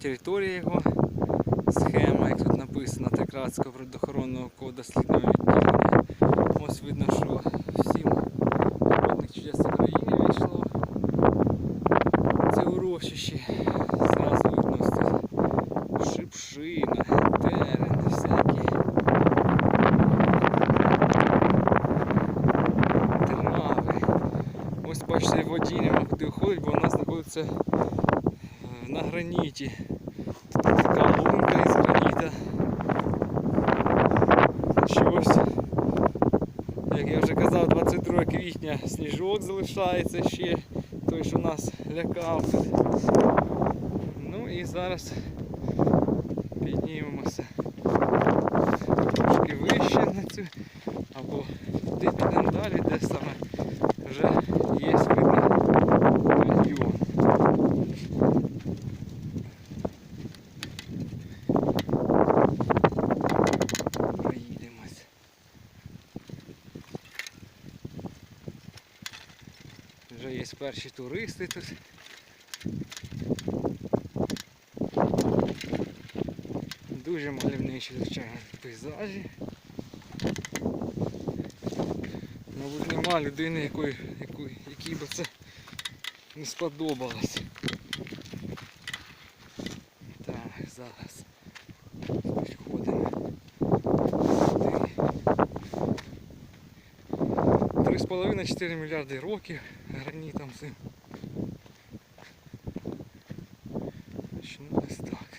територія його, схема, як тут написано, Текратського природоохоронного кода слідного відділення. Ось видно, що всім природних чудес України вийшло. Це урочище. Зразу видно шипшина, терен, всякі. Трави. Ось бачите, водій нема куди уходить, бо у нас знаходиться. на граніті. Тут така лунка із граніта. Щось. Як я вже казав, 22 квітня сніжок залишається ще, той, що нас лякав. тут. Ну і зараз піднімемося трошки вище на цю, або туди підемо далі, де саме вже Вже є перші туристи тут. Дуже мальовничі звичайно пейзажі. Мабуть, нема людини, якої, якої, якій би це не сподобалось. Так, зараз 3,5-4 мільярди років гранітом цим. Ось ну, так.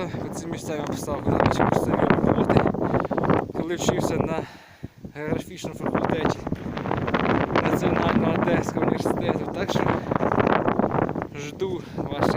Багато. Місцям я писав, коли почав роботи. Коли вчився на географічному факультеті Національного Одеського університету. Так що жду відгуків.